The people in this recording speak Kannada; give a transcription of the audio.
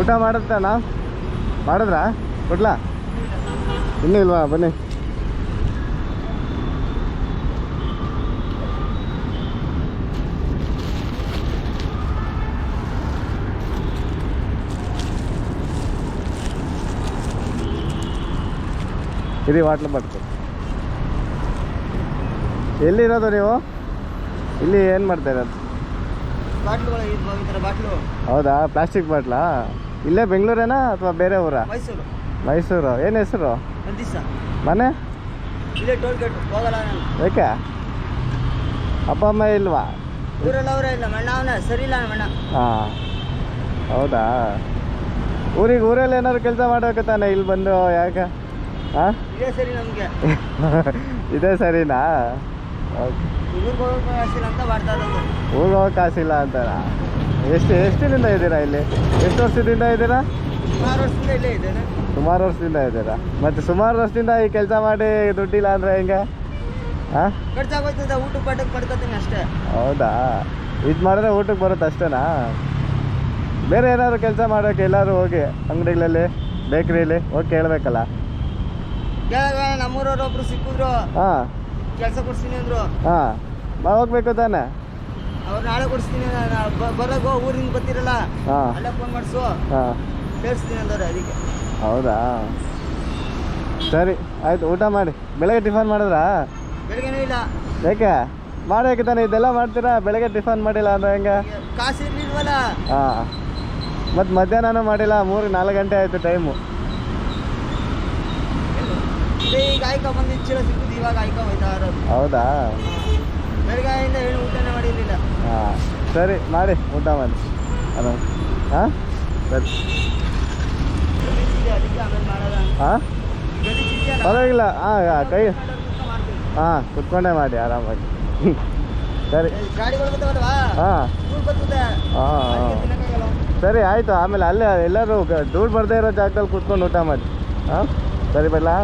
ಊಟ ಮಾಡುತ್ತಾನ ಮಾಡಿದ್ರಾ? ಕೊಡ್ಲಾ? ಇನ್ನೂ ಇಲ್ವಾ? ಬನ್ನಿ. ಇರಿ ವಾಟ್ಲ ಬರ್ತು ಎಲ್ಲಿರೋದು ನೀವು? ಇಲ್ಲಿ ಏನು ಮಾಡ್ತಾ ಇರೋದು ಬಾಟ್ಲುಗಳು ಇದು ಈ ಥರ ಬಾಟ್ಲು ಹೌದಾ? ಪ್ಲಾಸ್ಟಿಕ್ ಬಾಟ್ಲಾ? ಇಲ್ಲೇ ಬೆಂಗಳೂರೇನಾ ಅಥವಾ ಬೇರೆ ಊರಾ? ಮೈಸೂರು. ಮೈಸೂರು. ಏನು ಹೆಸರು? ಮನೆ? ಇಲ್ಲೇ ಟೋಲ್ ಗೇಟ್ ಹೋಗಲ್ಲ ನಾನು. ಅಪ್ಪ ಅಮ್ಮ ಇಲ್ವಾ? ಊರಲ್ಲಿ ಇಲ್ಲ ಮಣ್ಣ ಅವನೇ. ಸರಿ ಇಲ್ಲ ಮಣ್ಣ. ಹಾಂ. ಹೌದಾ? ಊರಿಗೆ ಊರಲ್ಲಿ ಏನಾದ್ರು ಕೆಲಸ ಮಾಡೋಕೆ ತಾನೆ ಇಲ್ಲಿ ಬಂದು ಯಾಕೆ? ಹಾಂ? ಇದೇ ಸರಿ ನಮಗೆ. ಇದೇ ಸರಿನಾ? ಓಕೆ. ಊರಿಗೆ ಹೋಗೋಕೆ ಆಗ್ತಿಲ್ಲ ಅಂತ ಮಾಡ್ತಾ ಇರೋದು. ಅವಕಾಶ ಕಾಸಿಲ್ಲ ಅಂತಾರ? ಎಷ್ಟು ಎಷ್ಟಿನಿಂದ ಇದ್ದೀರಾ ಇಲ್ಲಿ? ಎಷ್ಟು ವರ್ಷದಿಂದ ಇದ್ದೀರಾ? ಸುಮಾರು ವರ್ಷದಿಂದ ಇಲ್ಲೇ ಸುಮಾರು ವರ್ಷದಿಂದ ಇದ್ದೀರಾ? ಮತ್ತೆ ಸುಮಾರು ವರ್ಷದಿಂದ ಈ ಕೆಲಸ ಮಾಡಿ ದುಡ್ಡಿಲ್ಲ ಅಂದರೆ ಹೆಂಗೆ? ಅಷ್ಟೇ. ಹೌದಾ? ಇದು ಮಾಡಿದ್ರೆ ಊಟಕ್ಕೆ ಬರುತ್ತೆ ಅಷ್ಟೇನಾ? ಬೇರೆ ಏನಾದ್ರು ಕೆಲಸ ಮಾಡೋಕೆ ಎಲ್ಲರೂ ಹೋಗಿ ಅಂಗಡಿಗಳಲ್ಲಿ ಬೇಕ್ರಿಲಿ ಹೋಗಿ ಕೇಳಬೇಕಲ್ಲ? ಕೇಳಿದ್ರೆ ನಮ್ಮೂರವ್ರು ಒಬ್ರು ಸಿಕ್ಕಿದ್ರು. ಹಾಂ. ಕೆಲಸ ಕೊಡ್ತೀನಿ ಅಂದ್ರು. ಹಾಂ. ಬಾ ಹೋಗ್ಬೇಕು ತಾನೆ? ಅವ್ರು ನಾಳೆ ಕೊಡಿಸ್ತೀನಿ ಬರೋಗೋ ಊರಿಂದ ಬರ್ತಿರಲ್ಲ ಅಲ್ಲೇ ಫೋನ್ ಮಾಡಿಸು. ಕೇಳಿಸ್ತೀನಿ ಅಂದವ್ರೆ ಅದಕ್ಕೆ. ಹೌದಾ? ಸರಿ ಆಯ್ತು ಊಟ ಮಾಡಿ. ಬೆಳಗ್ಗೆ ಟಿಫನ್ ಮಾಡಿದ್ರಾ? ಬೆಳಗ್ಗೆನೂ ಇಲ್ಲ. ಯಾಕೆ ಮಾಡೋಕೆ ತಾನೆ ಇದೆಲ್ಲ ಮಾಡ್ತೀರಾ? ಬೆಳಗ್ಗೆ ಟಿಫನ್ ಮಾಡಿಲ್ಲ ಅಂದ್ರೆ ಹೆಂಗೆ? ಕಾಸು ಇರ್ಲಿಲ್ವಲ್ಲ? ಹಾಂ. ಮತ್ತು ಮಧ್ಯಾಹ್ನನೂ ಮಾಡಿಲ್ಲ ಮೂರು ನಾಲ್ಕು ಗಂಟೆ ಆಯಿತು ಟೈಮು. ಈಗ ಆಯ್ಕೊಂಬಂದು ಬಂದಿದ್ದು ಚೀಲ ಇವಾಗ ಆಯ್ಕ ಹೋಯ್ತಾ ಹೌದಾ? ಊಟನೇ ಮಾಡಿರಲಿಲ್ಲ. ಹಾಂ ಸರಿ ಮಾಡಿ ಊಟ ಮಾಡಿ. ಆರಾಮ್ ಹಾಂ? ಸರಿ. ಹಾಂ? ಪರವಾಗಿಲ್ಲ ಹಾಂ ಕೈ ಹಾಂ ಕುತ್ಕೊಂಡೇ ಮಾಡಿ ಆರಾಮಾಗಿ. ಸರಿ. ಹಾಂ. ಹಾಂ ಸರಿ ಆಯಿತು. ಆಮೇಲೆ ಅಲ್ಲೇ ಎಲ್ಲರೂ ಧೂಳು ಬರ್ದೇ ಇರೋ ಜಾಗದಲ್ಲಿ ಕುತ್ಕೊಂಡು ಊಟ ಮಾಡಿ. ಹಾಂ? ಸರಿ ಬಿಡ್ಲಾ